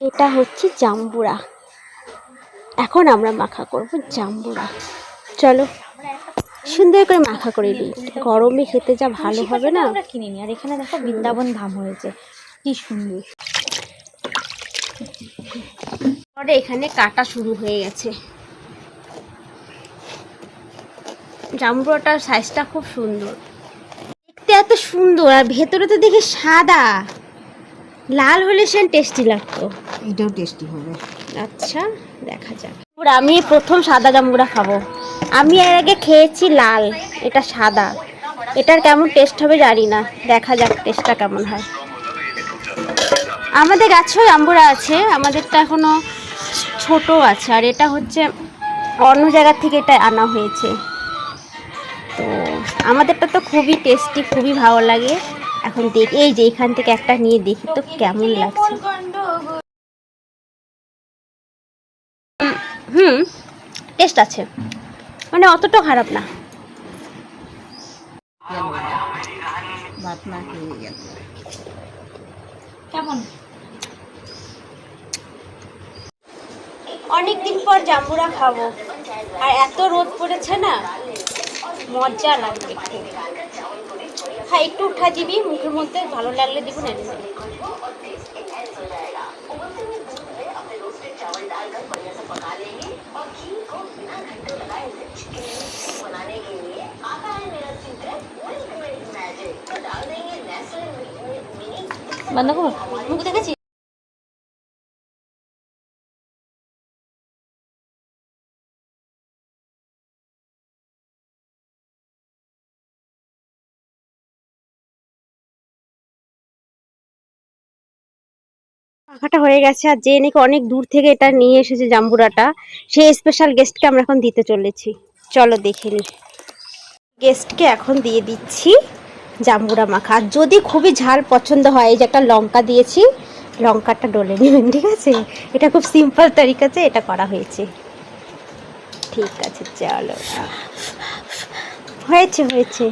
এটা হচ্ছে জাম্বুরা। এখন আমরা মাখা করব জাম্বুরা। চলো সুন্দর করে মাখা করে দিই গরমে খেতে যা ভালো হবে না? আমরা কিনে নিই আর এখানে দেখো বৃন্দাবন ধাম হয়েছে। কি সুন্দর। পরে এখানে কাটা শুরু হয়ে গেছে। জাম্বুরাটার সাইজটা খুব সুন্দর। দেখতে এত সুন্দর আর ভেতরে তো দেখি সাদা। লাল হলে সে টেস্টি লাগতো। এটাও টেস্টি হবে। আচ্ছা দেখা যাক। আমি প্রথম সাদা জাম্বুরা খাব। আমি এর আগে খেয়েছি লাল, এটা সাদা। এটার কেমন টেস্ট হবে জানি না। দেখা যাক টেস্টটা কেমন হয়। আমাদের গাছেও জাম্বুরা আছে, আমাদেরটা এখনও ছোট আছে। আর এটা হচ্ছে অন্য জায়গা থেকে এটা আনা হয়েছে। তো আমাদেরটা তো খুবই টেস্টি খুবই ভালো লাগে। এখন দেখি, এই যে এখান থেকে একটা নিয়ে দেখি তো কেমন লাগছে। হুম। টেস্ট আছে। মানে অতটা খারাপ না। না কেমন? অনেক দিন পর জাম্বুরা খাব। আর এত রোদ পড়েছে না মজা লাগবে হ্যাঁ একটু উঠা দিবি মুখের মধ্যে ভালো লাগলে দেখুন এনে নেবে। বন্ধ করো মুখ পাখাটা হয়ে গেছে আর যে নাকি অনেক দূর থেকে এটা নিয়ে এসেছে জাম্বুরাটা সেই স্পেশাল গেস্টকে আমরা এখন দিতে চলেছি। চলো দেখে নি। গেস্টকে এখন দিয়ে দিচ্ছি জাম্বুরা মাখা। আর যদি খুবই ঝাল পছন্দ হয়, এই যে একটা লঙ্কা দিয়েছি, লঙ্কাটা ডলে নেবেন, ঠিক আছে? এটা খুব সিম্পল তরিকাতে এটা করা হয়েছে। ঠিক আছে, চলো। হয়েছে হয়েছে।